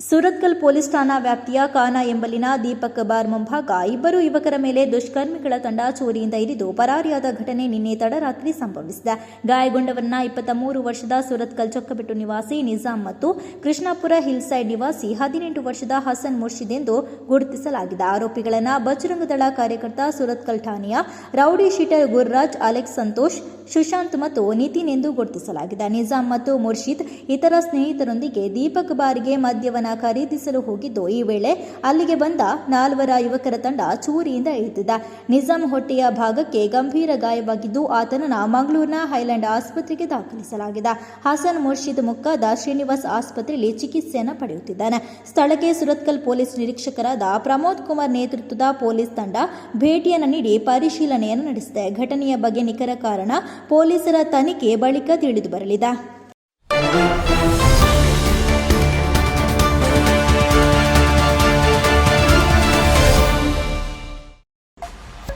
Surathkal police ಠಾಣಾ ವ್ಯಾಪ್ತಿಯ ಕಾನಾ ಎಂಬಲ್ಲಿನ Deepak bar ಮುಂಭಾಗ ಇಬ್ಬರು ಯುವಕರ ಮೇಲೆ ದುಷ್ಕರ್ಮಿಗಳ ತಂಡ ಚೋರಿಯಿಂದ ಇರಿದು ಪರಾರಿಯಾದ ಘಟನೆ ನಿನ್ನೆ ತಡರಾತ್ರಿ ಸಂಭವಿಸಿದೆ. ಗಾಯಗೊಂಡವರನ್ನ ಇಪ್ಪತ್ತ ಮೂರು ವರ್ಷದ ಸುರತ್ಕಲ್ ಚೊಕ್ಕಬೆಟ್ಟು ನಿವಾಸಿ ನಿಜಾಂ ಮತ್ತು ಕೃಷ್ಣಾಪುರ ಹಿಲ್ ಸೈಡ್ ನಿವಾಸಿ ಹದಿನೆಂಟು ವರ್ಷದ ಹಸನ್ ಮುರ್ಷಿದ್ ಎಂದು ಗುರುತಿಸಲಾಗಿದೆ. ಆರೋಪಿಗಳನ್ನ ಬಜರಂಗದಳ ಕಾರ್ಯಕರ್ತ ಸುರತ್ಕಲ್ ಠಾಣೆಯ rowdy sheeter Gurraj, Alex Santosh, Sushant ಮತ್ತು ನಿತಿನ್ ಎಂದು ಗುರುತಿಸಲಾಗಿದೆ. ನಿಜಾಂ ಮತ್ತು ಮುರ್ಷಿದ್ ಇತರ ಸ್ನೇಹಿತರೊಂದಿಗೆ ದೀಪಕ್ ಬಾರ್ಗೆ ಮದ್ಯವನ್ನ ಖರೀದಿಸಲು ಹೋಗಿದ್ದು, ಈ ವೇಳೆ ಅಲ್ಲಿಗೆ ಬಂದ ನಾಲ್ವರ ಯುವಕರ ತಂಡ ಚೂರಿಯಿಂದ ಇಳಿದಿದೆ. ನಿಜಾಂ ಹೊಟ್ಟೆಯ ಭಾಗಕ್ಕೆ ಗಂಭೀರ ಗಾಯವಾಗಿದ್ದು, ಆತನನ್ನು ಮಂಗಳೂರಿನ ಹೈಲ್ಯಾಂಡ್ ಆಸ್ಪತ್ರೆಗೆ ದಾಖಲಿಸಲಾಗಿದೆ. ಹಸನ್ ಮುರ್ಷಿದ್ ಮುಕ್ಕಾದ ಶ್ರೀನಿವಾಸ್ ಆಸ್ಪತ್ರೆಯಲ್ಲಿ ಚಿಕಿತ್ಸೆಯನ್ನು ಪಡೆಯುತ್ತಿದ್ದಾನೆ. ಸ್ಥಳಕ್ಕೆ ಸುರತ್ಕಲ್ ಪೊಲೀಸ್ ನಿರೀಕ್ಷಕರಾದ ಪ್ರಮೋದ್ ಕುಮಾರ್ ನೇತೃತ್ವದ ಪೊಲೀಸ್ ತಂಡ ಭೇಟಿಯನ್ನು ನೀಡಿ ಪರಿಶೀಲನೆಯನ್ನು ನಡೆಸಿದೆ. ಘಟನೆಯ ಬಗ್ಗೆ ನಿಖರ ಕಾರಣ ಪೊಲೀಸರ ತನಿಖೆ ಬಳಿಕ ತಿಳಿದು ಬರಲಿದೆ.